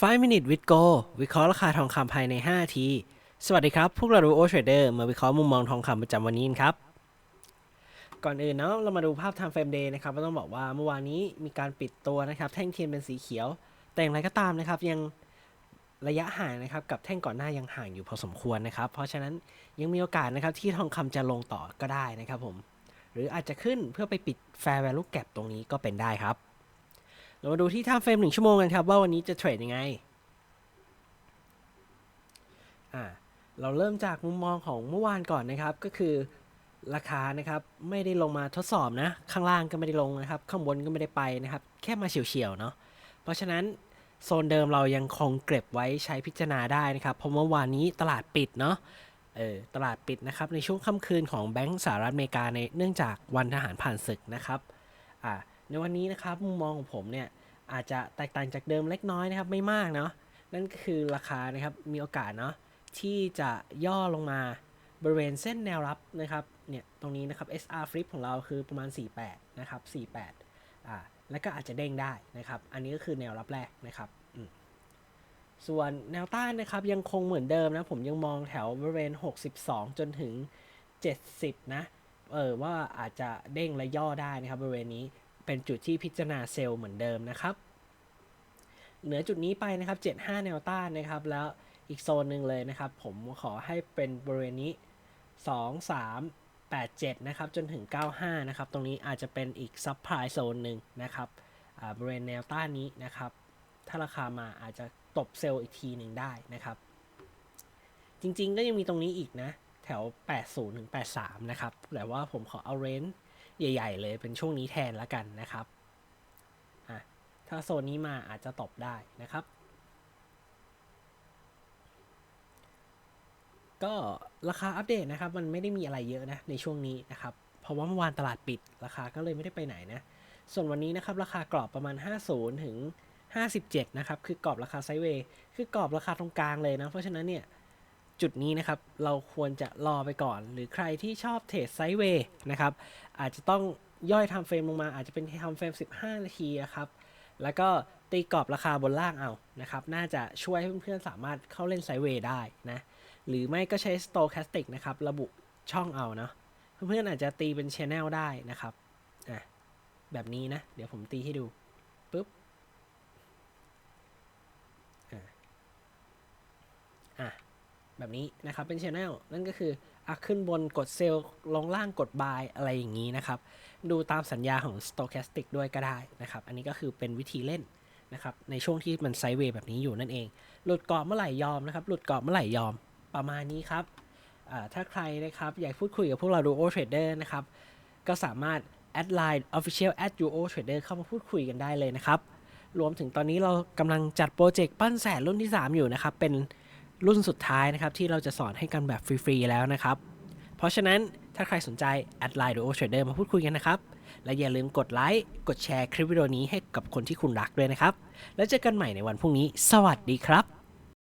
5 minute with go วิเคราะห์ราคาทองคำภายใน5นาที สวัสดีครับ พวกเราดูโอเทรดเดอร์มาวิเคราะห์มุมมองทองคำประจำวันนี้นครับ ก่อนอื่นเนาะเรามาดูภาพ time frame day นะครับก็ต้องบอกว่าเมื่อวานนี้มีการปิดตัวนะครับ แท่งเทียนเป็นสีเขียว แต่อย่างไรก็ตามนะครับ ยังระยะห่างนะครับ กับแท่งก่อนหน้ายังห่างอยู่พอสมควรนะครับ เพราะฉะนั้นยังมีโอกาสนะครับที่ทองคำจะลงต่อก็ได้นะครับผมหรืออาจจะขึ้นเพื่อไปปิด fair value gap ตรงนี้ก็เป็นได้ครับ เรามาดูที่ time frame หนึ่งชั่วโมงกันครับ ว่าวันนี้จะเทรดยังไง อ่า เราเริ่มจากมุมมองของเมื่อวานก่อนนะครับ ก็คือราคานะครับไม่ได้ลงมาทดสอบนะ ข้างล่างก็ไม่ได้ลงนะครับ ข้างบนก็ไม่ได้ไปนะครับ แค่มาเฉียวๆเนาะ เพราะฉะนั้นโซนเดิมเรายังคงเก็บไว้ใช้พิจารณาได้นะครับ เพราะเมื่อวานนี้ตลาดปิดเนาะเออตลาดปิดนะครับในช่วงค่ำคืนของแบงก์สหรัฐอเมริกาในเนื่องจากวันทหารผ่านศึกนะครับอ่าในวันนี้นะครับมุมมองของผมเนี่ย อาจจะแตกต่างจากเดิมเล็กน้อยนะครับไม่มากเนาะนั่นก็คือราคานะครับมีโอกาสเนาะที่จะย่อลงมาบริเวณเส้นแนวรับนะครับเนี่ยตรงนี้นะครับ SR flip ของเราคือประมาณ 48 นะครับ 48 อ่าแล้วก็อาจจะเด้งได้นะครับ อันนี้ก็คือแนวรับแรกนะครับส่วนแนวต้านนะครับยังคงเหมือนเดิมนะ ผมยังมองแถวบริเวณ 62 จนถึง 70 นะ เออว่าอาจจะเด้งและย่อได้นะครับบริเวณนี้เป็นจุดที่พิจารณาเซลล์เหมือนเดิมนะครับ เหนือจุดนี้ไปนะครับ 75 แนวต้านนะครับ แล้วอีกโซนหนึ่งเลยนะครับ ผมขอให้เป็นบริเวณนี้ 2 3 8 7 นะครับ จนถึง 95 นะครับ ตรงนี้อาจจะเป็นอีกซับไพรส์โซนหนึ่งนะครับบริเวณแนวต้านนี้นะครับ ถ้าราคามาอาจจะตบเซลล์อีกทีหนึ่งได้นะครับ จริงๆ ก็ยังมีตรงนี้อีกนะ แถว 80 ถึง 83 นะครับ แต่ว่าผมขอเอาเรนจ์ใหญ่ ๆ เลยเป็นช่วงนี้แทนละกันนะครับ ถ้าโซนนี้มาอาจจะตบได้นะครับ ก็ราคาอัปเดตนะครับ มันไม่ได้มีอะไรเยอะนะในช่วงนี้นะครับ เพราะว่าเมื่อวานตลาดปิดราคาก็เลยไม่ได้ไปไหนนะ ส่วนวันนี้นะครับ ราคากรอบประมาณ 50 ถึง 57 นะครับ คือกรอบราคาไซเวย์คือกรอบราคาตรงกลางเลยนะ เพราะฉะนั้นเนี่ยจุดนี้นะครับ เราควรจะรอไปก่อน หรือใครที่ชอบเทรดไซด์เวย์นะครับ อาจจะต้องย่อยทำเฟรมลงมาอาจจะเป็นทำเฟรม 15 นาทีนะครับ แล้วก็ตีกรอบราคาบนล่างเอานะครับน่าจะช่วยให้เพื่อนๆสามารถเข้าเล่นไซเวย์ได้นะหรือไม่ก็ใช้ stochastic นะครับระบุช่องเอาเนาะเพื่อนๆอาจจะตีเป็น channel ได้นะครับอะแบบนี้นะ เดี๋ยวผมตีให้ดูปุ๊บ อะ อะ แบบนี้นะครับเป็น channel นั่นก็คืออะขึ้นบนกดเซลล์ลงล่างกด buy อะไรอย่างนี้นะครับ ดูตามสัญญาของ stochastic ด้วยก็ได้นะครับ อันนี้ก็คือเป็นวิธีเล่นนะครับในช่วงที่มันไซเวย์แบบนี้อยู่นั่นเอง หลุดกรอบเมื่อไหร่ยอมนะครับ หลุดกรอบเมื่อไหร่ยอมประมาณนี้ครับถ้าใครนะครับอยากพูดคุยกับพวกเราดู o Trader นะครับ ก็สามารถแอดไลน์ official at duo trader เข้ามาพูดคุยกันได้เลยนะครับ รวมถึงตอนนี้เรากำลังจัดโปรเจกต์ปั้นแสนรุ่นที่ 3 อยู่นะครับ เป็น รุ่นสุดท้ายนะครับที่เราจะสอนให้กันแบบฟรีๆแล้วนะครับ เพราะฉะนั้นถ้าใครสนใจ แอดไลน์ duo trader มาพูดคุยกันนะครับ และอย่าลืมกดไลค์กดแชร์คลิปวิดีโอนี้ให้กับคนที่คุณรักด้วยนะครับ แล้วเจอกันใหม่ในวันพรุ่งนี้ สวัสดีครับ